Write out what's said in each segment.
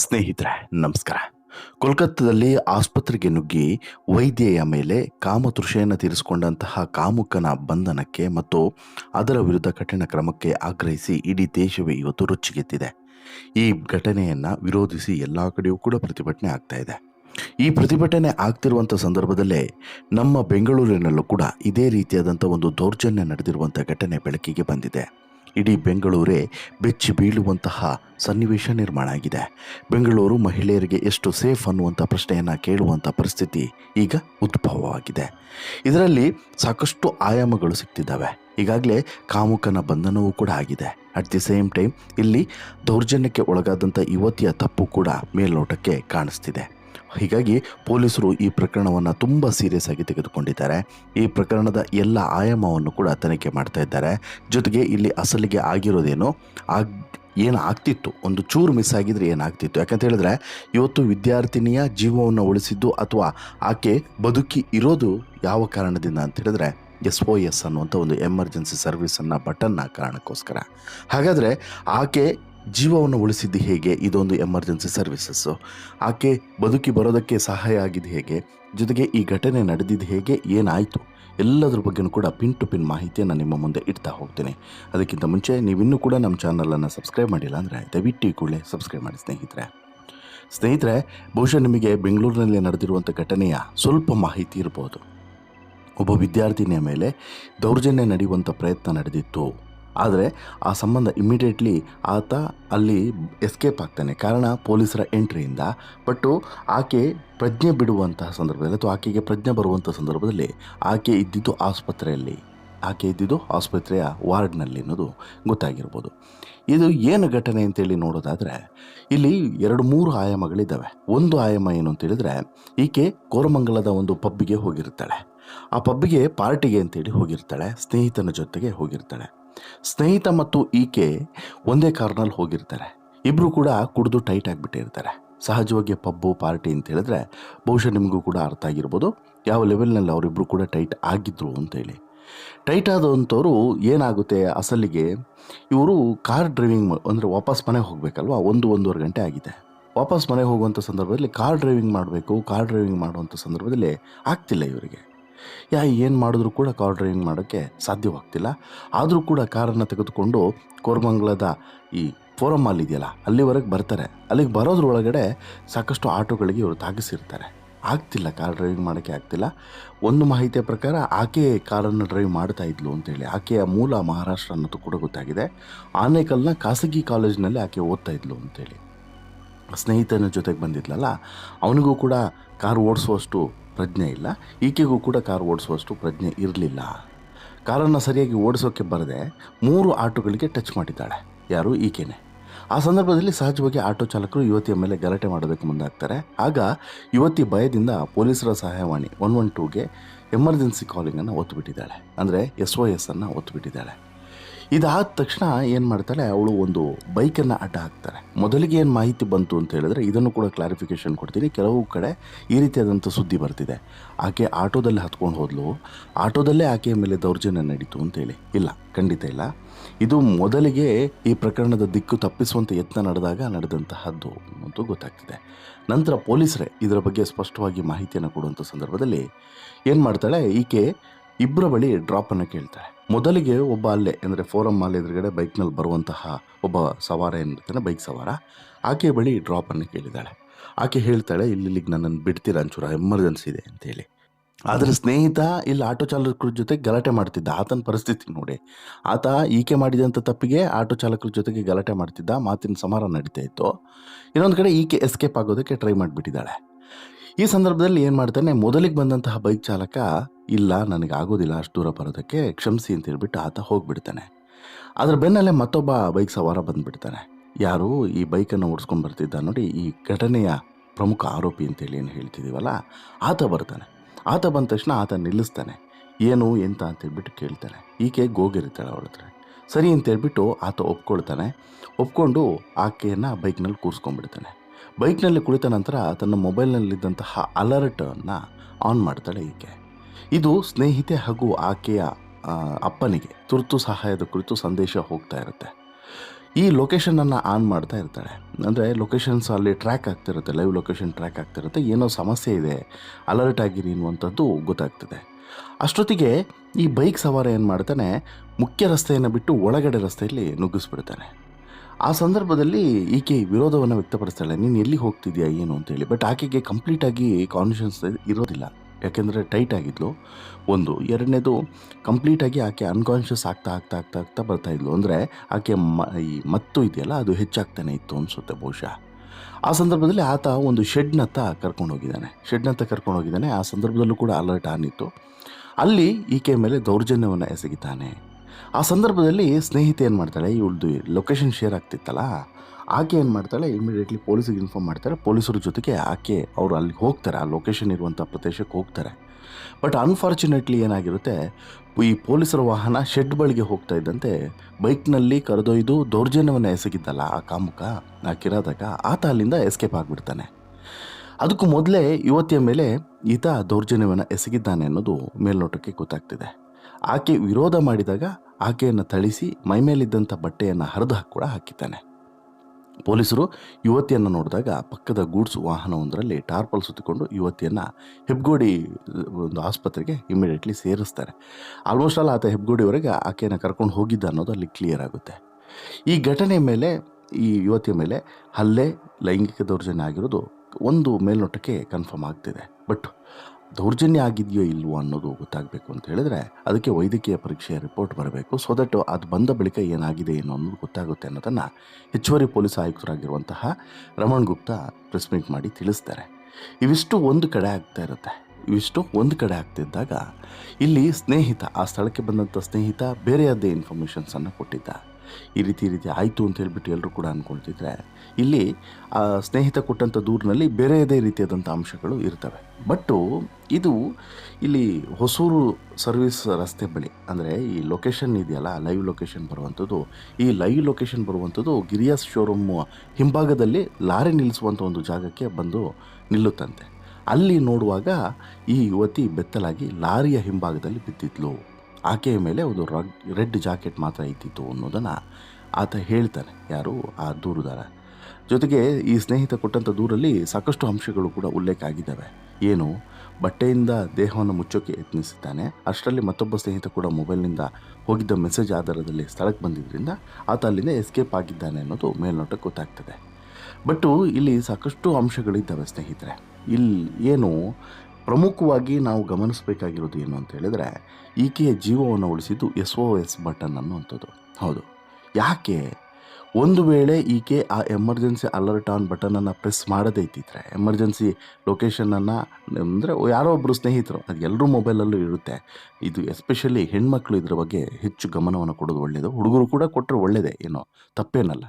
ಸ್ನೇಹಿತರೆ, ನಮಸ್ಕಾರ. ಕೋಲ್ಕತ್ತಾದಲ್ಲಿ ಆಸ್ಪತ್ರೆಗೆ ನುಗ್ಗಿ ವೈದ್ಯೆಯ ಮೇಲೆ ಕಾಮತೃಷೆಯನ್ನು ತೀರಿಸಿಕೊಂಡಂತಹ ಕಾಮುಕನ ಬಂಧನಕ್ಕೆ ಮತ್ತು ಅದರ ವಿರುದ್ಧ ಕಠಿಣ ಕ್ರಮಕ್ಕೆ ಆಗ್ರಹಿಸಿ ಇಡೀ ದೇಶವೇ ಇವತ್ತು ರುಚಿಗೆತ್ತಿದೆ ಈ ಘಟನೆಯನ್ನು ವಿರೋಧಿಸಿ ಎಲ್ಲ ಕಡೆಯೂ ಕೂಡ ಪ್ರತಿಭಟನೆ ಆಗ್ತಾ ಇದೆ. ಈ ಪ್ರತಿಭಟನೆ ಆಗ್ತಿರುವಂಥ ಸಂದರ್ಭದಲ್ಲೇ ನಮ್ಮ ಬೆಂಗಳೂರಿನಲ್ಲೂ ಕೂಡ ಇದೇ ರೀತಿಯಾದಂಥ ಒಂದು ದೌರ್ಜನ್ಯ ನಡೆದಿರುವಂಥ ಘಟನೆ ಬೆಳಕಿಗೆ ಬಂದಿದೆ. ಇಡೀ ಬೆಂಗಳೂರೇ ಬೆಚ್ಚಿ ಬೀಳುವಂತಹ ಸನ್ನಿವೇಶ ನಿರ್ಮಾಣ ಆಗಿದೆ. ಬೆಂಗಳೂರು ಮಹಿಳೆಯರಿಗೆ ಎಷ್ಟು ಸೇಫ್ ಅನ್ನುವಂಥ ಪ್ರಶ್ನೆಯನ್ನು ಕೇಳುವಂಥ ಪರಿಸ್ಥಿತಿ ಈಗ ಉದ್ಭವವಾಗಿದೆ. ಇದರಲ್ಲಿ ಸಾಕಷ್ಟು ಆಯಾಮಗಳು ಸಿಗ್ತಿದ್ದಾವೆ ಈಗಾಗಲೇ ಕಾಮುಕನ ಬಂಧನವೂ ಕೂಡ ಆಗಿದೆ. ಅಟ್ ದಿ ಸೇಮ್ ಟೈಮ್ ಇಲ್ಲಿ ದೌರ್ಜನ್ಯಕ್ಕೆ ಒಳಗಾದಂಥ ಯುವತಿಯ ತಪ್ಪು ಕೂಡ ಮೇಲ್ನೋಟಕ್ಕೆ ಕಾಣಿಸ್ತಿದೆ. ಹೀಗಾಗಿ ಪೊಲೀಸರು ಈ ಪ್ರಕರಣವನ್ನು ತುಂಬ ಸೀರಿಯಸ್ ಆಗಿ ತೆಗೆದುಕೊಂಡಿದ್ದಾರೆ. ಈ ಪ್ರಕರಣದ ಎಲ್ಲ ಆಯಾಮವನ್ನು ಕೂಡ ತನಿಖೆ ಮಾಡ್ತಾ ಇದ್ದಾರೆ. ಜೊತೆಗೆ ಇಲ್ಲಿ ಅಸಲಿಗೆ ಆಗಿರೋದೇನು? ಆಗ ಏನು ಆಗ್ತಿತ್ತು ಒಂದು ಚೂರು ಮಿಸ್ ಆಗಿದ್ರೆ ಏನಾಗ್ತಿತ್ತು? ಯಾಕಂತ ಹೇಳಿದ್ರೆ, ಇವತ್ತು ವಿದ್ಯಾರ್ಥಿನಿಯ ಜೀವವನ್ನು ಉಳಿಸಿದ್ದು ಅಥವಾ ಆಕೆ ಬದುಕಿ ಇರೋದು ಯಾವ ಕಾರಣದಿಂದ ಅಂತ ಹೇಳಿದ್ರೆ, ಎಸ್ ಒ ಎಸ್ ಅನ್ನುವಂಥ ಒಂದು ಎಮರ್ಜೆನ್ಸಿ ಸರ್ವಿಸನ್ನು ಬಟನ್ನ ಕಾರಣಕ್ಕೋಸ್ಕರ. ಹಾಗಾದರೆ ಆಕೆ ಜೀವವನ್ನು ಉಳಿಸಿದ್ದು ಹೇಗೆ? ಇದೊಂದು ಎಮರ್ಜೆನ್ಸಿ ಸರ್ವಿಸಸ್ಸು ಆಕೆ ಬದುಕಿ ಬರೋದಕ್ಕೆ ಸಹಾಯ ಆಗಿದ್ದು ಹೇಗೆ? ಜೊತೆಗೆ ಈ ಘಟನೆ ನಡೆದಿದ್ದು ಹೇಗೆ? ಏನಾಯಿತು? ಎಲ್ಲದರ ಬಗ್ಗೆನೂ ಕೂಡ ಪಿನ್ ಟು ಪಿನ್ ಮಾಹಿತಿಯನ್ನು ನಿಮ್ಮ ಮುಂದೆ ಇಡ್ತಾ ಹೋಗ್ತೀನಿ. ಅದಕ್ಕಿಂತ ಮುಂಚೆ ನೀವಿನ್ನೂ ಕೂಡ ನಮ್ಮ ಚಾನಲನ್ನು ಸಬ್ಸ್ಕ್ರೈಬ್ ಮಾಡಿಲ್ಲ ಅಂದರೆ ದಯವಿಟ್ಟು ಈ ಕೂಡಲೇ ಸಬ್ಸ್ಕ್ರೈಬ್ ಮಾಡಿ ಸ್ನೇಹಿತರೆ. ಸ್ನೇಹಿತರೆ, ಬಹುಶಃ ನಿಮಗೆ ಬೆಂಗಳೂರಿನಲ್ಲಿ ನಡೆದಿರುವಂಥ ಘಟನೆಯ ಸ್ವಲ್ಪ ಮಾಹಿತಿ ಇರ್ಬೋದು. ಒಬ್ಬ ವಿದ್ಯಾರ್ಥಿನಿಯ ಮೇಲೆ ದೌರ್ಜನ್ಯ ನಡೆಯುವಂಥ ಪ್ರಯತ್ನ ನಡೆದಿತ್ತು. ಆದರೆ ಆ ಸಂಬಂಧ ಇಮಿಡಿಯೇಟ್ಲಿ ಆತ ಅಲ್ಲಿ ಎಸ್ಕೇಪ್ ಆಗ್ತಾನೆ. ಕಾರಣ ಪೊಲೀಸರ ಎಂಟ್ರಿಯಿಂದ. ಬಟ್ಟು ಆಕೆ ಪ್ರಜ್ಞೆ ಬಿಡುವಂತಹ ಸಂದರ್ಭದಲ್ಲಿ ಅಥವಾ ಆಕೆಗೆ ಪ್ರಜ್ಞೆ ಬರುವಂಥ ಸಂದರ್ಭದಲ್ಲಿ ಆಕೆ ಇದ್ದಿದ್ದು ಆಸ್ಪತ್ರೆಯಲ್ಲಿ. ಆಕೆ ಇದ್ದಿದ್ದು ಆಸ್ಪತ್ರೆಯ ವಾರ್ಡ್ನಲ್ಲಿ ಅನ್ನೋದು ಗೊತ್ತಾಗಿರ್ಬೋದು. ಇದು ಏನು ಘಟನೆ ಅಂತೇಳಿ ನೋಡೋದಾದರೆ, ಇಲ್ಲಿ ಎರಡು ಮೂರು ಆಯಾಮಗಳಿದ್ದಾವೆ. ಒಂದು ಆಯಾಮ ಏನು ಅಂತೇಳಿದರೆ, ಈಕೆ ಕೋರಮಂಗಲದ ಒಂದು ಪಬ್ಬಿಗೆ ಹೋಗಿರ್ತಾಳೆ. ಆ ಪಬ್ಬಿಗೆ ಪಾರ್ಟಿಗೆ ಅಂತೇಳಿ ಹೋಗಿರ್ತಾಳೆ, ಸ್ನೇಹಿತನ ಜೊತೆಗೆ ಹೋಗಿರ್ತಾಳೆ. ಸ್ನೇಹಿತ ಮತ್ತು ಈಕೆ ಒಂದೇ ಕಾರ್ನಲ್ಲಿ ಹೋಗಿರ್ತಾರೆ. ಇಬ್ಬರು ಕೂಡ ಕುಡಿದು ಟೈಟ್ ಆಗಿಬಿಟ್ಟಿರ್ತಾರೆ. ಸಹಜವಾಗಿ ಪಬ್ಬು ಪಾರ್ಟಿ ಅಂತ ಹೇಳಿದ್ರೆ ಬಹುಶಃ ನಿಮಗೂ ಕೂಡ ಅರ್ಥ ಆಗಿರ್ಬೋದು. ಯಾವ ಲೆವೆಲ್ನಲ್ಲಿ ಅವರಿಬ್ಬರು ಕೂಡ ಟೈಟ್ ಆಗಿದ್ರು ಅಂತೇಳಿ ಟೈಟ್ ಆದಂಥವ್ರು ಏನಾಗುತ್ತೆ? ಅಸಲಿಗೆ ಇವರು ಕಾರ್ ಡ್ರೈವಿಂಗ್ ಅಂದರೆ ವಾಪಸ್ ಮನೆಗೆ ಹೋಗಬೇಕಲ್ವಾ? ಒಂದು, ಒಂದೂವರೆ ಗಂಟೆ ಆಗಿದೆ. ವಾಪಸ್ ಮನೆಗೆ ಹೋಗುವಂಥ ಸಂದರ್ಭದಲ್ಲಿ ಕಾರ್ ಡ್ರೈವಿಂಗ್ ಮಾಡಬೇಕು ಕಾರ್ ಡ್ರೈವಿಂಗ್ ಮಾಡುವಂಥ ಸಂದರ್ಭದಲ್ಲಿ ಆಗ್ತಿಲ್ಲ ಇವರಿಗೆ. ಯಾ, ಏನು ಮಾಡಿದ್ರು ಕೂಡ ಕಾರ್ ಡ್ರೈವಿಂಗ್ ಮಾಡೋಕ್ಕೆ ಸಾಧ್ಯವಾಗ್ತಿಲ್ಲ. ಆದರೂ ಕೂಡ ಕಾರನ್ನು ತೆಗೆದುಕೊಂಡು ಕೋರ್ಮಂಗ್ಲದ ಈ ಫೋರಂ ಮಾಲ್ ಇದೆಯಲ್ಲ ಅಲ್ಲಿವರೆಗೆ ಬರ್ತಾರೆ. ಅಲ್ಲಿಗೆ ಬರೋದ್ರೊಳಗಡೆ ಸಾಕಷ್ಟು ಆಟೋಗಳಿಗೆ ಇವರು ತಾಗಿಸಿರ್ತಾರೆ ಆಗ್ತಿಲ್ಲ ಕಾರ್ ಡ್ರೈವಿಂಗ್ ಮಾಡೋಕ್ಕೆ ಆಗ್ತಿಲ್ಲ. ಒಂದು ಮಾಹಿತಿಯ ಪ್ರಕಾರ ಆಕೆ ಕಾರನ್ನು ಡ್ರೈವ್ ಮಾಡ್ತಾ ಇದ್ಲು ಅಂತೇಳಿ, ಆಕೆಯ ಮೂಲ ಮಹಾರಾಷ್ಟ್ರ ಅನ್ನೋದು ಕೂಡ ಗೊತ್ತಾಗಿದೆ. ಆನೇಕಲ್ನ ಖಾಸಗಿ ಕಾಲೇಜಿನಲ್ಲಿ ಆಕೆ ಓದ್ತಾ ಇದ್ಲು ಅಂತೇಳಿ. ಸ್ನೇಹಿತನ ಜೊತೆಗೆ ಬಂದಿದ್ಲಲ್ಲ, ಅವನಿಗೂ ಕೂಡ ಕಾರ್ ಓಡಿಸುವಷ್ಟು ಪ್ರಜ್ಞೆ ಇಲ್ಲ. ಈಕೆಗೂ ಕೂಡ ಕಾರ್ ಓಡಿಸುವಷ್ಟು ಪ್ರಜ್ಞೆ ಇರಲಿಲ್ಲ. ಕಾರನ್ನು ಸರಿಯಾಗಿ ಓಡಿಸೋಕ್ಕೆ ಬರದೆ ಮೂರು ಆಟೋಗಳಿಗೆ ಟಚ್ ಮಾಡಿದ್ದಾಳೆ. ಯಾರು? ಈಕೆನೆ. ಆ ಸಂದರ್ಭದಲ್ಲಿ ಸಹಜವಾಗಿ ಆಟೋ ಚಾಲಕರು ಯುವತಿಯ ಮೇಲೆ ಗಲಾಟೆ ಮಾಡೋದಕ್ಕೆ ಮುಂದಾಗ್ತಾರೆ. ಆಗ ಯುವತಿ ಭಯದಿಂದ ಪೊಲೀಸರ ಸಹಾಯವಾಣಿ ಒನ್ ಒನ್ ಟೂಗೆ ಎಮರ್ಜೆನ್ಸಿ ಕಾಲಿಂಗನ್ನು ಒತ್ತುಬಿಟ್ಟಿದ್ದಾಳೆ ಅಂದರೆ ಎಸ್ ಒ ಎಸ್ ಅನ್ನು ಒತ್ತುಬಿಟ್ಟಿದ್ದಾಳೆ ಇದಾದ ತಕ್ಷಣ ಏನು ಮಾಡ್ತಾಳೆ, ಅವಳು ಒಂದು ಬೈಕನ್ನು ಅಡ್ಡ ಹಾಕ್ತಾರೆ ಮೊದಲಿಗೆ ಏನು ಮಾಹಿತಿ ಬಂತು ಅಂತ ಹೇಳಿದ್ರೆ, ಇದನ್ನು ಕೂಡ ಕ್ಲಾರಿಫಿಕೇಷನ್ ಕೊಡ್ತೀನಿ. ಕೆಲವು ಕಡೆ ಈ ರೀತಿಯಾದಂಥ ಸುದ್ದಿ ಬರ್ತಿದೆ. ಆಕೆ ಆಟೋದಲ್ಲಿ ಹತ್ಕೊಂಡು ಹೋದ್ಲು. ಆಟೋದಲ್ಲೇ ಆಕೆಯ ಮೇಲೆ ದೌರ್ಜನ್ಯ ನಡೀತು ಅಂತೇಳಿ ಇಲ್ಲ, ಖಂಡಿತ ಇಲ್ಲ. ಇದು ಮೊದಲಿಗೆ ಈ ಪ್ರಕರಣದ ದಿಕ್ಕು ತಪ್ಪಿಸುವಂಥ ಯತ್ನ ನಡೆದಾಗ ನಡೆದಂತಹದ್ದು ಅಂತ ಗೊತ್ತಾಗ್ತಿದೆ. ನಂತರ ಪೊಲೀಸರೇ ಇದರ ಬಗ್ಗೆ ಸ್ಪಷ್ಟವಾಗಿ ಮಾಹಿತಿಯನ್ನು ಕೊಡುವಂಥ ಸಂದರ್ಭದಲ್ಲಿ ಏನು ಮಾಡ್ತಾಳೆ, ಈಕೆ ಇಬ್ಬರ ಬಳಿ ಡ್ರಾಪನ್ನು ಕೇಳ್ತಾಳೆ. ಮೊದಲಿಗೆ ಒಬ್ಬ ಅಲ್ಲೇ, ಅಂದರೆ ಫೋರಮ್ ಮಾಲ್ ಎದುರುಗಡೆ ಬೈಕ್ನಲ್ಲಿ ಬರುವಂತಹ ಒಬ್ಬ ಸವಾರ ಏನಿರ್ತಾನೆ ಬೈಕ್ ಸವಾರ. ಆಕೆ ಬಳಿ ಡ್ರಾಪನ್ನು ಕೇಳಿದ್ದಾಳೆ. ಆಕೆ ಹೇಳ್ತಾಳೆ ಇಲ್ಲಿಗೆ ನನ್ನನ್ನು ಬಿಡ್ತೀರಾ ಒಂಚೂರು ಎಮರ್ಜೆನ್ಸಿ ಇದೆ ಅಂತೇಳಿ ಆದರೆ ಸ್ನೇಹಿತ ಇಲ್ಲಿ, ಆಟೋ ಚಾಲಕರ ಜೊತೆ ಗಲಾಟೆ ಮಾಡ್ತಿದ್ದ ಆತನ ಪರಿಸ್ಥಿತಿ ನೋಡಿ. ಆತ ಈಕೆ ಮಾಡಿದಂಥ ತಪ್ಪಿಗೆ ಆಟೋ ಚಾಲಕರ ಜೊತೆಗೆ ಗಲಾಟೆ ಮಾಡ್ತಿದ್ದ, ಮಾತಿನ ಸಮಾರ ನಡೀತಾ ಇತ್ತು. ಇನ್ನೊಂದು ಕಡೆ ಈಕೆ ಎಸ್ಕೇಪ್ ಆಗೋದಕ್ಕೆ ಟ್ರೈ ಮಾಡಿಬಿಟ್ಟಿದ್ದಾಳೆ. ಈ ಸಂದರ್ಭದಲ್ಲಿ ಏನು ಮಾಡ್ತಾನೆ, ಮೊದಲಿಗೆ ಬಂದಂತಹ ಬೈಕ್ ಚಾಲಕ ಇಲ್ಲ, ನನಗೆ ಆಗೋದಿಲ್ಲ ಅಷ್ಟು ದೂರ ಬರೋದಕ್ಕೆ ಕ್ಷಮಿಸಿ ಅಂತ ಹೇಳ್ಬಿಟ್ಟು ಆತ ಹೋಗ್ಬಿಡ್ತಾನೆ. ಅದ್ರ ಬೆನ್ನಲ್ಲೇ ಮತ್ತೊಬ್ಬ ಬೈಕ್ ಸವಾರ ಬಂದುಬಿಡ್ತಾನೆ. ಯಾರು ಈ ಬೈಕನ್ನು ಓಡಿಸ್ಕೊಂಡು ಬರ್ತಿದ್ದ ನೋಡಿ ಈ ಘಟನೆಯ ಪ್ರಮುಖ ಆರೋಪಿ ಅಂತೇಳಿ ಏನು ಹೇಳ್ತಿದ್ದೀವಲ್ಲ ಆತ ಬರ್ತಾನೆ. ಆತ ಬಂದ ತಕ್ಷಣ ಆತ ನಿಲ್ಲಿಸ್ತಾನೆ. ಏನು, ಎಂತ ಅಂತ ಹೇಳ್ಬಿಟ್ಟು ಕೇಳ್ತಾನೆ. ಈಕೆ ಗೋಗಿರ್ತಾಳೆ ಅವಳ ಹತ್ರ. ಸರಿ ಅಂತ ಹೇಳ್ಬಿಟ್ಟು ಆತ ಒಪ್ಕೊಳ್ತಾನೆ. ಒಪ್ಕೊಂಡು ಆಕೆಯನ್ನು ಬೈಕ್ನಲ್ಲಿ ಕೂರಿಸ್ಕೊಂಡ್ಬಿಡ್ತಾನೆ. ಬೈಕ್ನಲ್ಲಿ ಕುಳಿತ ನಂತರ ತನ್ನ ಮೊಬೈಲ್ನಲ್ಲಿದ್ದಂತಹ ಅಲರ್ಟನ್ನು ಆನ್ ಮಾಡ್ತಾಳೆ ಈಕೆ. ಇದು ಸ್ನೇಹಿತೆ ಹಾಗೂ ಆಕೆಯ ಅಪ್ಪನಿಗೆ ತುರ್ತು ಸಹಾಯದ ಕುರಿತು ಸಂದೇಶ ಹೋಗ್ತಾ ಇರುತ್ತೆ. ಈ ಲೊಕೇಶನನ್ನು ಆನ್ ಮಾಡ್ತಾ ಇರ್ತಾಳೆ. ಅಂದರೆ ಲೊಕೇಶನ್ಸ್ ಅಲ್ಲಿ ಟ್ರ್ಯಾಕ್ ಆಗ್ತಿರುತ್ತೆ ಲೈವ್ ಲೊಕೇಶನ್ ಟ್ರ್ಯಾಕ್ ಆಗ್ತಿರುತ್ತೆ. ಏನೋ ಸಮಸ್ಯೆ ಇದೆ ಅಲರ್ಟ್ ಆಗಿರಿ ಅನ್ನುವಂಥದ್ದು ಗೊತ್ತಾಗ್ತದೆ. ಅಷ್ಟೊತ್ತಿಗೆ ಈ ಬೈಕ್ ಸವಾರ ಏನು ಮಾಡ್ತಾನೆ, ಮುಖ್ಯ ರಸ್ತೆಯನ್ನು ಬಿಟ್ಟು ಒಳಗಡೆ ರಸ್ತೆಯಲ್ಲಿ ನುಗ್ಗಿಸ್ಬಿಡ್ತಾನೆ. ಆ ಸಂದರ್ಭದಲ್ಲಿ ಈಕೆ ವಿರೋಧವನ್ನು ವ್ಯಕ್ತಪಡಿಸ್ತಾಳೆ, ನೀನು ಎಲ್ಲಿ ಹೋಗ್ತಿದ್ಯಾ, ಏನು ಅಂತೇಳಿ ಬಟ್ ಆಕೆಗೆ ಕಂಪ್ಲೀಟಾಗಿ ಕಾನ್ಷಿಯನ್ಸ್ ಇರೋದಿಲ್ಲ. ಯಾಕೆಂದರೆ ಟೈಟ್ ಆಗಿದ್ಲು. ಒಂದು, ಎರಡನೇದು ಕಂಪ್ಲೀಟಾಗಿ ಆಕೆ ಅನ್ಕಾನ್ಷಿಯಸ್ ಆಗ್ತಾ ಆಗ್ತಾ ಆಗ್ತಾ ಆಗ್ತಾ ಬರ್ತಾ ಇದ್ಲು. ಅಂದರೆ ಆಕೆ ಮ, ಈ ಮತ್ತು ಇದೆಯಲ್ಲ, ಅದು ಹೆಚ್ಚಾಗ್ತಾನೆ ಇತ್ತು ಅನಿಸುತ್ತೆ ಬಹುಶಃ. ಆ ಸಂದರ್ಭದಲ್ಲಿ ಆತ ಒಂದು ಶೆಡ್ನತ್ತ ಕರ್ಕೊಂಡು ಹೋಗಿದ್ದಾನೆ. ಶೆಡ್ನತ್ತ ಕರ್ಕೊಂಡು ಹೋಗಿದ್ದಾನೆ. ಆ ಸಂದರ್ಭದಲ್ಲೂ ಕೂಡ ಅಲರ್ಟ್ ಆನ್ ಇತ್ತು. ಅಲ್ಲಿ ಈಕೆ ಮೇಲೆ ದೌರ್ಜನ್ಯವನ್ನು ಎಸಗಿತಾನೆ ಆ ಸಂದರ್ಭದಲ್ಲಿ ಸ್ನೇಹಿತೆ ಏನು ಮಾಡ್ತಾಳೆ, ಇವಳದು ಲೊಕೇಶನ್ ಶೇರ್ ಆಗ್ತಿತ್ತಲ್ಲ ಆಕೆ ಏನು ಮಾಡ್ತಾಳೆ? ಇಮಿಡಿಯೇಟ್ಲಿ ಪೊಲೀಸಿಗೆ ಇನ್ಫಾರ್ಮ್ ಮಾಡ್ತಾರೆ. ಪೊಲೀಸರ ಜೊತೆಗೆ ಆಕೆ ಅವರು ಅಲ್ಲಿಗೆ ಹೋಗ್ತಾರೆ. ಆ ಲೊಕೇಶನ್ ಇರುವಂಥ ಪ್ರದೇಶಕ್ಕೆ ಹೋಗ್ತಾರೆ. ಬಟ್ ಅನ್ಫಾರ್ಚುನೇಟ್ಲಿ ಏನಾಗಿರುತ್ತೆ? ಈ ಪೊಲೀಸರ ವಾಹನ ಶೆಡ್ ಬಳಿಗೆ ಹೋಗ್ತಾ ಇದ್ದಂತೆ ಬೈಕ್ನಲ್ಲಿ ಕರೆದೊಯ್ದು ದೌರ್ಜನ್ಯವನ್ನು ಎಸಗಿದ್ದಲ್ಲ ಆ ಕಾಮುಕ, ಆ ಕಿರಾದಾಗ ಆತ ಅಲ್ಲಿಂದ ಎಸ್ಕೇಪ್ ಆಗಿಬಿಡ್ತಾನೆ. ಅದಕ್ಕೂ ಮೊದಲೇ ಯುವತಿಯ ಮೇಲೆ ಈತ ದೌರ್ಜನ್ಯವನ್ನು ಎಸಗಿದ್ದಾನೆ ಅನ್ನೋದು ಮೇಲ್ನೋಟಕ್ಕೆ ಗೊತ್ತಾಗ್ತಿದೆ. ಆಕೆ ವಿರೋಧ ಮಾಡಿದಾಗ ಆಕೆಯನ್ನು ಥಳಿಸಿ ಮೈಮೇಲಿದ್ದಂಥ ಬಟ್ಟೆಯನ್ನು ಹರಿದು ಹಾಕಿ ಕೂಡ ಹಾಕಿದ್ದಾನೆ. ಪೊಲೀಸರು ಯುವತಿಯನ್ನು ನೋಡಿದಾಗ ಪಕ್ಕದ ಗೂಡ್ಸ್ ವಾಹನವೊಂದರಲ್ಲಿ ಟಾರ್ಪಲ್ ಸುತ್ತಿಕೊಂಡು ಯುವತಿಯನ್ನು ಹೆಬ್ಗೋಡಿ ಒಂದು ಆಸ್ಪತ್ರೆಗೆ ಇಮಿಡಿಯೇಟ್ಲಿ ಸೇರಿಸ್ತಾರೆ. ಆಲ್ಮೋಸ್ಟ್ ಆಲ್ ಆತ ಹೆಬ್ಗೋಡಿವರೆಗೆ ಆಕೆಯನ್ನು ಕರ್ಕೊಂಡು ಹೋಗಿದ್ದ ಅನ್ನೋದು ಅಲ್ಲಿ ಕ್ಲಿಯರ್ ಆಗುತ್ತೆ. ಈ ಘಟನೆ ಮೇಲೆ, ಈ ಯುವತಿಯ ಮೇಲೆ ಹಲ್ಲೆ, ಲೈಂಗಿಕ ದೌರ್ಜನ್ಯ ಆಗಿರೋದು ಒಂದು ಮೇಲ್ನೋಟಕ್ಕೆ ಕನ್ಫರ್ಮ್ ಆಗ್ತಿದೆ. ಬಟ್ ದೌರ್ಜನ್ಯ ಆಗಿದೆಯೋ ಇಲ್ವೋ ಅನ್ನೋದು ಗೊತ್ತಾಗಬೇಕು ಅಂತ ಹೇಳಿದ್ರೆ ಅದಕ್ಕೆ ವೈದ್ಯಕೀಯ ಪರೀಕ್ಷೆಯ ರಿಪೋರ್ಟ್ ಬರಬೇಕು. ಸೊ ದಟ್ ಅದು ಬಂದ ಬಳಿಕ ಏನಾಗಿದೆ ಏನೋ ಅನ್ನೋದು ಗೊತ್ತಾಗುತ್ತೆ ಅನ್ನೋದನ್ನು ಹೆಚ್ಚುವರಿ ಪೊಲೀಸ್ ಆಯುಕ್ತರಾಗಿರುವಂತಹ ರಮಣ್ ಗುಪ್ತಾ ಪ್ರೆಸ್ ಮೀಟ್ ಮಾಡಿ ತಿಳಿಸ್ತಾರೆ. ಇವಿಷ್ಟು ಒಂದು ಕಡೆ ಆಗ್ತಾ ಇರುತ್ತೆ. ಇವಿಷ್ಟು ಒಂದು ಕಡೆ ಆಗ್ತಿದ್ದಾಗ ಇಲ್ಲಿ ಸ್ನೇಹಿತ, ಆ ಸ್ಥಳಕ್ಕೆ ಬಂದಂಥ ಸ್ನೇಹಿತ ಬೇರೆಯದ್ದೇ ಇನ್ಫಾರ್ಮೇಷನ್ಸನ್ನು ಕೊಟ್ಟಿದ್ದ. ಈ ರೀತಿ ರೀತಿ ಆಯಿತು ಅಂತ ಹೇಳ್ಬಿಟ್ಟು ಎಲ್ಲರೂ ಕೂಡ ಅಂದ್ಕೊಳ್ತಿದ್ರೆ ಇಲ್ಲಿ ಸ್ನೇಹಿತ ಕೊಟ್ಟಂಥ ದೂರಿನಲ್ಲಿ ಬೇರೆಯದೇ ರೀತಿಯಾದಂಥ ಅಂಶಗಳು ಇರ್ತವೆ. ಬಟ್ಟು ಇದು ಇಲ್ಲಿ ಹೊಸೂರು ಸರ್ವಿಸ್ ರಸ್ತೆ ಬಳಿ, ಅಂದರೆ ಈ ಲೊಕೇಶನ್ ಇದೆಯಲ್ಲ ಲೈವ್ ಲೊಕೇಶನ್ ಬರುವಂಥದ್ದು, ಈ ಲೈವ್ ಲೊಕೇಶನ್ ಬರುವಂಥದ್ದು ಗಿರಿಯಾಸ್ ಶೋರೂಮ್ ಹಿಂಭಾಗದಲ್ಲಿ ಲಾರಿ ನಿಲ್ಲಿಸುವಂಥ ಒಂದು ಜಾಗಕ್ಕೆ ಬಂದು ನಿಲ್ಲುತ್ತಂತೆ. ಅಲ್ಲಿ ನೋಡುವಾಗ ಈ ಯುವತಿ ಬೆತ್ತಲಾಗಿ ಲಾರಿಯ ಹಿಂಭಾಗದಲ್ಲಿ ಬಿದ್ದಿದ್ಲು. ಆಕೆಯ ಮೇಲೆ ಒಂದು ರೆಡ್ ಜಾಕೆಟ್ ಮಾತ್ರ ಇದ್ದಿತ್ತು ಅನ್ನೋದನ್ನು ಆತ ಹೇಳ್ತಾನೆ. ಯಾರು? ಆ ದೂರುದಾರ. ಜೊತೆಗೆ ಈ ಸ್ನೇಹಿತ ಕೊಟ್ಟಂಥ ದೂರಲ್ಲಿ ಸಾಕಷ್ಟು ಅಂಶಗಳು ಕೂಡ ಉಲ್ಲೇಖ ಆಗಿದ್ದಾವೆ. ಏನು? ಬಟ್ಟೆಯಿಂದ ದೇಹವನ್ನು ಮುಚ್ಚೋಕೆ ಯತ್ನಿಸುತ್ತಾನೆ ಅಷ್ಟರಲ್ಲಿ ಮತ್ತೊಬ್ಬ ಸ್ನೇಹಿತ ಕೂಡ ಮೊಬೈಲ್ನಿಂದ ಹೋಗಿದ್ದ ಮೆಸೇಜ್ ಆಧಾರದಲ್ಲಿ ಸ್ಥಳಕ್ಕೆ ಬಂದಿದ್ದರಿಂದ ಆತ ಅಲ್ಲಿಂದ ಎಸ್ಕೇಪ್ ಆಗಿದ್ದಾನೆ ಅನ್ನೋದು ಮೇಲ್ನೋಟಕ್ಕೆ ಗೊತ್ತಾಗ್ತದೆ. ಬಟ್ಟು ಇಲ್ಲಿ ಸಾಕಷ್ಟು ಅಂಶಗಳಿದ್ದಾವೆ ಸ್ನೇಹಿತರೆ. ಇಲ್ಲಿ ಏನು? ಪ್ರಮುಖವಾಗಿ ನಾವು ಗಮನಿಸಬೇಕಾಗಿರೋದು ಏನು ಅಂತ ಹೇಳಿದರೆ, ಈಕೆಯ ಜೀವವನ್ನು ಉಳಿಸಿದ್ದು ಎಸ್ ಒ ಎಸ್ ಬಟನ್ ಅನ್ನುವಂಥದ್ದು. ಹೌದು. ಯಾಕೆ? ಒಂದು ವೇಳೆ ಈಕೆ ಆ ಎಮರ್ಜೆನ್ಸಿ ಅಲರ್ಟ್ ಆನ್ ಬಟನನ್ನು ಪ್ರೆಸ್ ಮಾಡದೇ ಇದ್ದಿದ್ರೆ ಎಮರ್ಜೆನ್ಸಿ ಲೊಕೇಶನನ್ನು ಅಂದರೆ ಯಾರೋ ಒಬ್ಬರು ಸ್ನೇಹಿತರು, ಅದು ಎಲ್ಲರೂ ಮೊಬೈಲಲ್ಲೂ ಇರುತ್ತೆ. ಇದು ಎಸ್ಪೆಷಲಿ ಹೆಣ್ಮಕ್ಳು ಇದ್ರ ಬಗ್ಗೆ ಹೆಚ್ಚು ಗಮನವನ್ನು ಕೊಡೋದು ಒಳ್ಳೆಯದು ಹುಡುಗರು ಕೂಡ ಕೊಟ್ಟರೆ ಒಳ್ಳೆಯದೇ ಏನೋ, ತಪ್ಪೇನಲ್ಲ.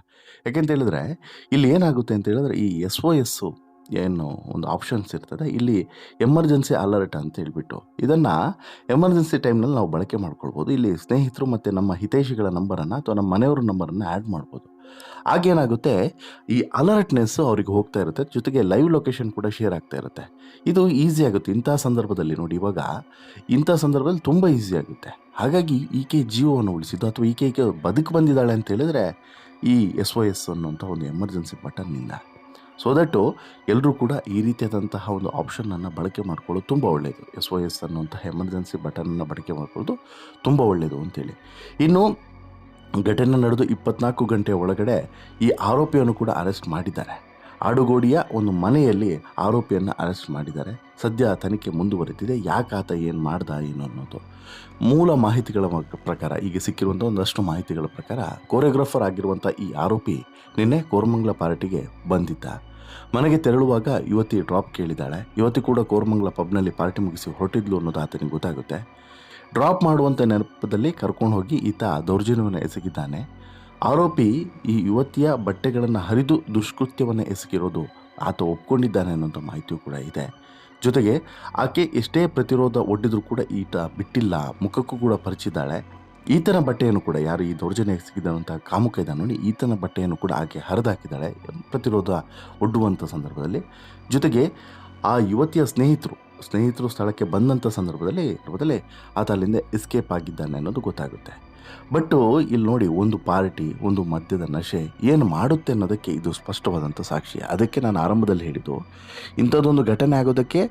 ಯಾಕೆಂತ ಹೇಳಿದ್ರೆ, ಇಲ್ಲಿ ಏನಾಗುತ್ತೆ ಅಂತ ಹೇಳಿದ್ರೆ, ಈ ಎಸ್ ಒ ಎಸ್ಸು ಏನು ಒಂದು ಆಪ್ಷನ್ಸ್ ಇರ್ತದೆ. ಇಲ್ಲಿ ಎಮರ್ಜೆನ್ಸಿ ಅಲರ್ಟ್ ಅಂತ ಹೇಳ್ಬಿಟ್ಟು ಇದನ್ನು ಎಮರ್ಜೆನ್ಸಿ ಟೈಮ್ನಲ್ಲಿ ನಾವು ಬಳಕೆ ಮಾಡ್ಕೊಳ್ಬೋದು. ಇಲ್ಲಿ ಸ್ನೇಹಿತರು ಮತ್ತು ನಮ್ಮ ಹಿತೈಷಿಗಳ ನಂಬರನ್ನು ಅಥವಾ ನಮ್ಮ ಮನೆಯವ್ರ ನಂಬರನ್ನು ಆ್ಯಡ್ ಮಾಡ್ಬೋದು. ಆಗೇನಾಗುತ್ತೆ ಈ ಅಲರ್ಟ್ನೆಸ್ಸು ಅವ್ರಿಗೆ ಹೋಗ್ತಾ ಇರುತ್ತೆ. ಜೊತೆಗೆ ಲೈವ್ ಲೊಕೇಶನ್ ಕೂಡ ಶೇರ್ ಆಗ್ತಾ ಇರುತ್ತೆ. ಇದು ಈಸಿ ಆಗುತ್ತೆ. ಇಂಥ ಸಂದರ್ಭದಲ್ಲಿ ನೋಡಿ ಇವಾಗ ಇಂಥ ಸಂದರ್ಭದಲ್ಲಿ ತುಂಬ ಈಸಿ ಆಗುತ್ತೆ. ಹಾಗಾಗಿ ಈಕೆ ಜೀವವನ್ನು ಉಳಿಸಿದ್ದು ಅಥವಾ ಈಕೆ ಈಕೆ ಬದುಕು ಬಂದಿದ್ದಾಳೆ ಅಂತ ಹೇಳಿದ್ರೆ ಈ ಎಸ್ ಒ ಎಸ್ ಅನ್ನುವಂಥ ಒಂದು ಎಮರ್ಜೆನ್ಸಿ ಬಟನ್ನಿಂದ ಸೊ ದಟ್ಟು ಎಲ್ಲರೂ ಕೂಡ ಈ ರೀತಿಯಾದಂತಹ ಒಂದು ಆಪ್ಷನನ್ನು ಬಳಕೆ ಮಾಡ್ಕೊಳ್ಳೋದು ತುಂಬ ಒಳ್ಳೆಯದು ಎಸ್ ಒ ಎಸ್ ಅನ್ನುವಂತಹ ಎಮರ್ಜೆನ್ಸಿ ಬಟನನ್ನು ಬಳಕೆ ಮಾಡ್ಕೊಳ್ಳೋದು ತುಂಬ ಒಳ್ಳೆಯದು ಅಂತೇಳಿ. ಇನ್ನು ಘಟನೆ ನಡೆದು ಇಪ್ಪತ್ನಾಲ್ಕು ಗಂಟೆ ಒಳಗಡೆ ಈ ಆರೋಪಿಯನ್ನು ಕೂಡ ಅರೆಸ್ಟ್ ಮಾಡಿದ್ದಾರೆ. ಆಡುಗೋಡಿಯ ಒಂದು ಮನೆಯಲ್ಲಿ ಆರೋಪಿಯನ್ನು ಅರೆಸ್ಟ್ ಮಾಡಿದ್ದಾರೆ. ಸದ್ಯ ತನಿಖೆ ಮುಂದುವರೆದಿದೆ. ಯಾಕೆ ಆತ ಏನು ಮಾಡ್ದ, ಏನು ಅನ್ನೋದು ಮೂಲ ಮಾಹಿತಿಗಳ ಪ್ರಕಾರ, ಈಗ ಸಿಕ್ಕಿರುವಂಥ ಒಂದಷ್ಟು ಮಾಹಿತಿಗಳ ಪ್ರಕಾರ ಕೋರಿಯೋಗ್ರಾಫರ್ ಆಗಿರುವಂಥ ಈ ಆರೋಪಿ ನಿನ್ನೆ ಕೋರಮಂಗಲ ಪಾರ್ಟಿಗೆ ಬಂದಿದ್ದ. ಮನೆಗೆ ತೆರಳುವಾಗ ಯುವತಿ ಡ್ರಾಪ್ ಕೇಳಿದ್ದಾಳೆ. ಯುವತಿ ಕೂಡ ಕೋರಮಂಗಲ ಪಬ್ನಲ್ಲಿ ಪಾರ್ಟಿ ಮುಗಿಸಿ ಹೊರಟಿದ್ಲು ಅನ್ನೋದು ಆತನಿಗೆ ಗೊತ್ತಾಗುತ್ತೆ. ಡ್ರಾಪ್ ಮಾಡುವಂಥ ನೆನಪದಲ್ಲಿ ಕರ್ಕೊಂಡು ಹೋಗಿ ಈತ ದೌರ್ಜನ್ಯವನ್ನು ಎಸಗಿದ್ದಾನೆ. ಆರೋಪಿ ಈ ಯುವತಿಯ ಬಟ್ಟೆಗಳನ್ನು ಹರಿದು ದುಷ್ಕೃತ್ಯವನ್ನು ಎಸಗಿರೋದು ಆತ ಒಪ್ಕೊಂಡಿದ್ದಾನೆ ಅನ್ನೋಂಥ ಮಾಹಿತಿಯೂ ಕೂಡ ಇದೆ. ಜೊತೆಗೆ ಆಕೆ ಎಷ್ಟೇ ಪ್ರತಿರೋಧ ಒಡ್ಡಿದ್ರು ಕೂಡ ಈತ ಬಿಟ್ಟಿಲ್ಲ, ಮುಖಕ್ಕೂ ಕೂಡ ಪರಿಚಿದ್ದಾಳೆ. ಈತನ ಬಟ್ಟೆಯನ್ನು ಕೂಡ ಯಾರು ಈ ದೌರ್ಜನ್ಯ ಎಸಗಿದಂಥ ಕಾಮುಕ ಇದ್ದಾನೆ ನೋಡಿ, ಈತನ ಬಟ್ಟೆಯನ್ನು ಕೂಡ ಆಕೆ ಹರಿದಾಕಿದ್ದಾಳೆ, ಪ್ರತಿರೋಧ ಒಡ್ಡುವಂಥ ಸಂದರ್ಭದಲ್ಲಿ. ಜೊತೆಗೆ ಆ ಯುವತಿಯ ಸ್ನೇಹಿತರು ಸ್ನೇಹಿತರು ಸ್ಥಳಕ್ಕೆ ಬಂದಂಥ ಸಂದರ್ಭದಲ್ಲಿ ಸಂದರ್ಭದಲ್ಲಿ ಆತ ಅಲ್ಲಿಂದ ಎಸ್ಕೇಪ್ ಆಗಿದ್ದಾನೆ ಅನ್ನೋದು ಗೊತ್ತಾಗುತ್ತೆ. ಬಟ್ಟು ಇಲ್ಲಿ ನೋಡಿ, ಒಂದು ಪಾರ್ಟಿ, ಒಂದು ಮದ್ಯದ ನಶೆ ಏನು ಮಾಡುತ್ತೆ ಅನ್ನೋದಕ್ಕೆ ಇದು ಸ್ಪಷ್ಟವಾದಂಥ ಸಾಕ್ಷಿ. ಅದಕ್ಕೆ ನಾನು ಆರಂಭದಲ್ಲಿ ಹೇಳಿದ್ದು, ಇಂಥದ್ದೊಂದು ಘಟನೆ ಆಗೋದಕ್ಕೆ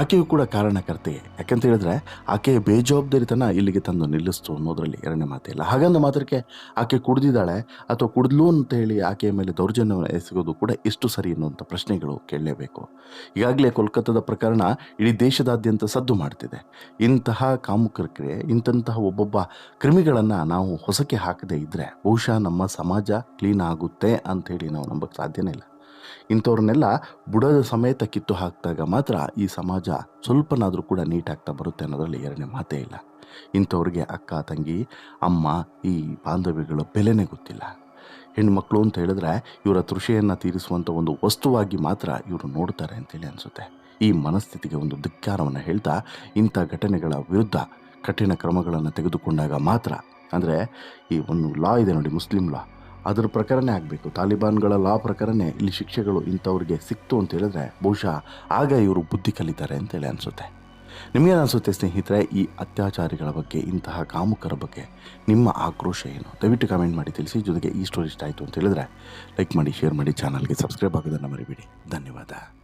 ಆಕೆಯೂ ಕೂಡ ಕಾರಣಕರ್ತೆ. ಯಾಕಂತ ಹೇಳಿದ್ರೆ ಆಕೆಯ ಬೇಜವಾಬ್ದಾರಿತನ ಇಲ್ಲಿಗೆ ತಂದು ನಿಲ್ಲಿಸ್ತು ಅನ್ನೋದರಲ್ಲಿ ಎರಡನೇ ಮಾತಿಲ್ಲ ಹಾಗಂದ ಮಾತ್ರಕ್ಕೆ ಆಕೆ ಕುಡ್ದಿದ್ದಾಳೆ, ಅಥವಾ ಕುಡಿದ್ಲು ಅಂತ ಹೇಳಿ ಆಕೆಯ ಮೇಲೆ ದೌರ್ಜನ್ಯವನ್ನು ಎಸಗೋದು ಕೂಡ ಎಷ್ಟು ಸರಿ ಅನ್ನುವಂಥ ಪ್ರಶ್ನೆಗಳು ಕೇಳಲೇಬೇಕು. ಈಗಾಗಲೇ ಕೋಲ್ಕತ್ತಾದ ಪ್ರಕರಣ ಇಡೀ ದೇಶದಾದ್ಯಂತ ಸದ್ದು ಮಾಡ್ತಿದೆ. ಇಂತಹ ಕಾಮುಕರಿಗೆ ಇಂತಹ ಒಬ್ಬೊಬ್ಬ ಕ್ರಿಮಿಗಳನ್ನು ನಾವು ಹೊಸಕ್ಕೆ ಹಾಕದೇ ಇದ್ದರೆ ಬಹುಶಃ ನಮ್ಮ ಸಮಾಜ ಕ್ಲೀನ್ ಆಗುತ್ತೆ ಅಂಥೇಳಿ ನಾವು ನಂಬಕ್ಕೆ ಸಾಧ್ಯನೇ ಇಲ್ಲ. ಇಂಥವ್ರನ್ನೆಲ್ಲ ಬುಡದ ಸಮೇತ ಕಿತ್ತು ಹಾಕಿದಾಗ ಮಾತ್ರ ಈ ಸಮಾಜ ಸ್ವಲ್ಪನಾದರೂ ಕೂಡ ನೀಟಾಗ್ತಾ ಬರುತ್ತೆ ಅನ್ನೋದರಲ್ಲಿ ಎರಡನೇ ಮಾತೇ ಇಲ್ಲ. ಇಂಥವ್ರಿಗೆ ಅಕ್ಕ, ತಂಗಿ, ಅಮ್ಮ, ಈ ಬಾಂಧವ್ಯಗಳ ಬೆಲೆನೇ ಗೊತ್ತಿಲ್ಲ. ಹೆಣ್ಮಕ್ಳು ಅಂತ ಹೇಳಿದ್ರೆ ಇವರ ತೃಷೆಯನ್ನು ತೀರಿಸುವಂಥ ಒಂದು ವಸ್ತುವಾಗಿ ಮಾತ್ರ ಇವರು ನೋಡ್ತಾರೆ ಅಂತೇಳಿ ಅನಿಸುತ್ತೆ. ಈ ಮನಸ್ಥಿತಿಗೆ ಒಂದು ಧಿಕ್ಕಾರವನ್ನು ಹೇಳ್ತಾ ಇಂಥ ಘಟನೆಗಳ ವಿರುದ್ಧ ಕಠಿಣ ಕ್ರಮಗಳನ್ನು ತೆಗೆದುಕೊಂಡಾಗ ಮಾತ್ರ ಅಂದರೆ ಈ ಒಂದು ಲಾ ಇದೆ ನೋಡಿ ಮುಸ್ಲಿಂ ಲಾ ಅದರ ಪ್ರಕಾರನೇ ಆಗಬೇಕು. ತಾಲಿಬಾನ್ಗಳ ಲಾ ಪ್ರಕಾರನೇ ಇಲ್ಲಿ ಶಿಕ್ಷೆಗಳು ಇಂಥವ್ರಿಗೆ ಸಿಕ್ತು ಅಂತ ಹೇಳಿದ್ರೆ ಬಹುಶಃ ಆಗ ಇವರು ಬುದ್ಧಿ ಕಲಿತಾರೆ ಅಂತೇಳಿ ಅನಿಸುತ್ತೆ. ನಿಮಗೇನು ಅನಿಸುತ್ತೆ ಸ್ನೇಹಿತರೆ, ಈ ಅತ್ಯಾಚಾರಿಗಳ ಬಗ್ಗೆ, ಇಂತಹ ಕಾಮುಕರ ಬಗ್ಗೆ ನಿಮ್ಮ ಆಕ್ರೋಶ ಏನು? ದಯವಿಟ್ಟು ಕಮೆಂಟ್ ಮಾಡಿ, ತಿಳಿಸಿ. ಜೊತೆಗೆ ಈ ಸ್ಟೋರಿ ಇಷ್ಟ ಆಯಿತು ಅಂತ ಹೇಳಿದ್ರೆ ಲೈಕ್ ಮಾಡಿ ಶೇರ್ ಮಾಡಿ ಚಾನಲ್ಗೆ ಸಬ್ಸ್ಕ್ರೈಬ್ ಆಗೋದನ್ನು ಮರಿಬೇಡಿ. ಧನ್ಯವಾದ.